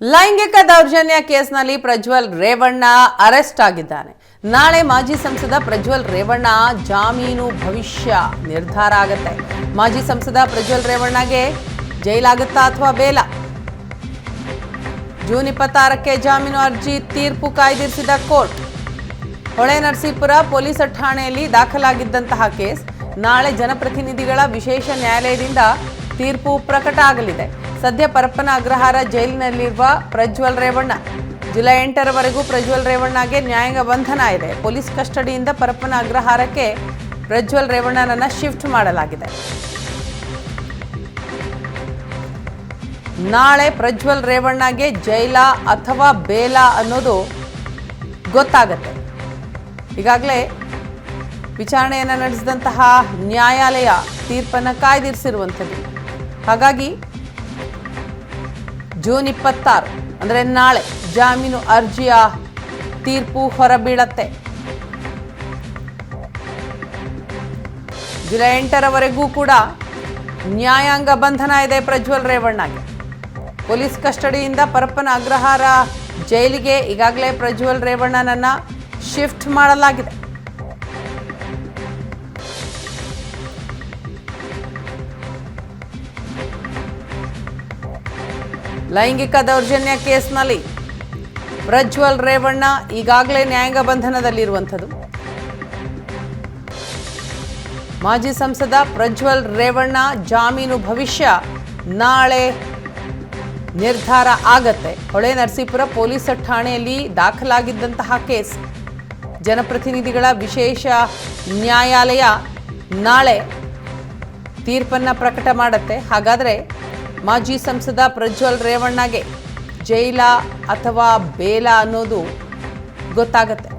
ಲೈಂಗಿಕ ದೌರ್ಜನ್ಯ ಕೇಸ್ನಲ್ಲಿ ಪ್ರಜ್ವಲ್ ರೇವಣ್ಣ ಅರೆಸ್ಟ್ ಆಗಿದ್ದಾನೆ. ನಾಳೆ ಮಾಜಿ ಸಂಸದ ಪ್ರಜ್ವಲ್ ರೇವಣ್ಣ ಜಾಮೀನು ಭವಿಷ್ಯ ನಿರ್ಧಾರ ಆಗುತ್ತೆ. ಮಾಜಿ ಸಂಸದ ಪ್ರಜ್ವಲ್ ರೇವಣ್ಣಗೆ ಜೈಲಾಗುತ್ತಾ ಅಥವಾ ಬೇಲ? ಜೂನ್ ಇಪ್ಪತ್ತಾರಕ್ಕೆ ಜಾಮೀನು ಅರ್ಜಿ ತೀರ್ಪು ಕಾಯ್ದಿರಿಸಿದ ಕೋರ್ಟ್. ಹೊಳೆ ನರಸೀಪುರ ಪೊಲೀಸ್ ಠಾಣೆಯಲ್ಲಿ ದಾಖಲಾಗಿದ್ದಂತಹ ಕೇಸ್ ನಾಳೆ ಜನಪ್ರತಿನಿಧಿಗಳ ವಿಶೇಷ ನ್ಯಾಯಾಲಯದಿಂದ ತೀರ್ಪು ಪ್ರಕಟ ಆಗಲಿದೆ. ಸದ್ಯ ಪರಪ್ಪನ ಅಗ್ರಹಾರ ಜೈಲಿನಲ್ಲಿರುವ ಪ್ರಜ್ವಲ್ ರೇವಣ್ಣ. ಜುಲೈ ಎಂಟರವರೆಗೂ ಪ್ರಜ್ವಲ್ ರೇವಣ್ಣಗೆ ನ್ಯಾಯಾಂಗ ಬಂಧನ ಇದೆ. ಪೊಲೀಸ್ ಕಸ್ಟಡಿಯಿಂದ ಪರಪ್ಪನ ಅಗ್ರಹಾರಕ್ಕೆ ಪ್ರಜ್ವಲ್ ರೇವಣ್ಣನನ್ನು ಶಿಫ್ಟ್ ಮಾಡಲಾಗಿದೆ. ನಾಳೆ ಪ್ರಜ್ವಲ್ ರೇವಣ್ಣಗೆ ಜೈಲ ಅಥವಾ ಬೇಲ ಅನ್ನೋದು ಗೊತ್ತಾಗತ್ತೆ. ಈಗಾಗಲೇ ವಿಚಾರಣೆಯನ್ನು ನಡೆಸಿದಂತಹ ನ್ಯಾಯಾಲಯ ತೀರ್ಪನ್ನು ಕಾಯ್ದಿರಿಸಿರುವಂಥದ್ದು. ಹಾಗಾಗಿ ಜೂನ್ ಇಪ್ಪತ್ತಾರು, ಅಂದರೆ ನಾಳೆ ಜಾಮೀನು ಅರ್ಜಿಯ ತೀರ್ಪು ಹೊರಬೀಳತ್ತೆ. ಜುಲೈ ಎಂಟರವರೆಗೂ ಕೂಡ ನ್ಯಾಯಾಂಗ ಬಂಧನ ಇದೆ ಪ್ರಜ್ವಲ್ ರೇವಣ್ಣಗೆ. ಪೊಲೀಸ್ ಕಸ್ಟಡಿಯಿಂದ ಪರಪ್ಪನ ಅಗ್ರಹಾರ ಜೈಲಿಗೆ ಈಗಾಗಲೇ ಪ್ರಜ್ವಲ್ ರೇವಣ್ಣನನ್ನು ಶಿಫ್ಟ್ ಮಾಡಲಾಗಿದೆ. ಲೈಂಗಿಕ ದೌರ್ಜನ್ಯ ಕೇಸ್ನಲ್ಲಿ ಪ್ರಜ್ವಲ್ ರೇವಣ್ಣ ಈಗಾಗಲೇ ನ್ಯಾಯಾಂಗ ಬಂಧನದಲ್ಲಿರುವಂಥದ್ದು. ಮಾಜಿ ಸಂಸದ ಪ್ರಜ್ವಲ್ ರೇವಣ್ಣ ಜಾಮೀನು ಭವಿಷ್ಯ ನಾಳೆ ನಿರ್ಧಾರ ಆಗತ್ತೆ. ಹೊಳೆ ನರಸೀಪುರ ಪೊಲೀಸ್ ಠಾಣೆಯಲ್ಲಿ ದಾಖಲಾಗಿದ್ದಂತಹ ಕೇಸ್. ಜನಪ್ರತಿನಿಧಿಗಳ ವಿಶೇಷ ನ್ಯಾಯಾಲಯ ನಾಳೆ ತೀರ್ಪನ್ನು ಪ್ರಕಟ ಮಾಡುತ್ತೆ. ಹಾಗಾದರೆ ಮಾಜಿ ಸಂಸದ ಪ್ರಜ್ವಲ್ ರೇವಣ್ಣಗೆ ಜೈಲ ಅಥವಾ ಬೇಲ ಅನ್ನೋದು ಗೊತ್ತಾಗತ್ತೆ.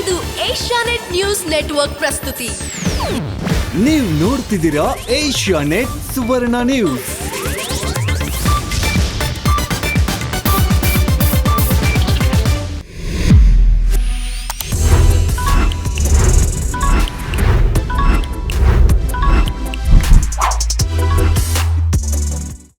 ಇದು ಏಷ್ಯಾನೆಟ್ ನ್ಯೂಸ್ ನೆಟ್ವರ್ಕ್ ಪ್ರಸ್ತುತಿ. ನೀವು ನೋಡ್ತಿದ್ದೀರಾ ಏಷ್ಯಾ ನೆಟ್ ಸುವರ್ಣ ನ್ಯೂಸ್.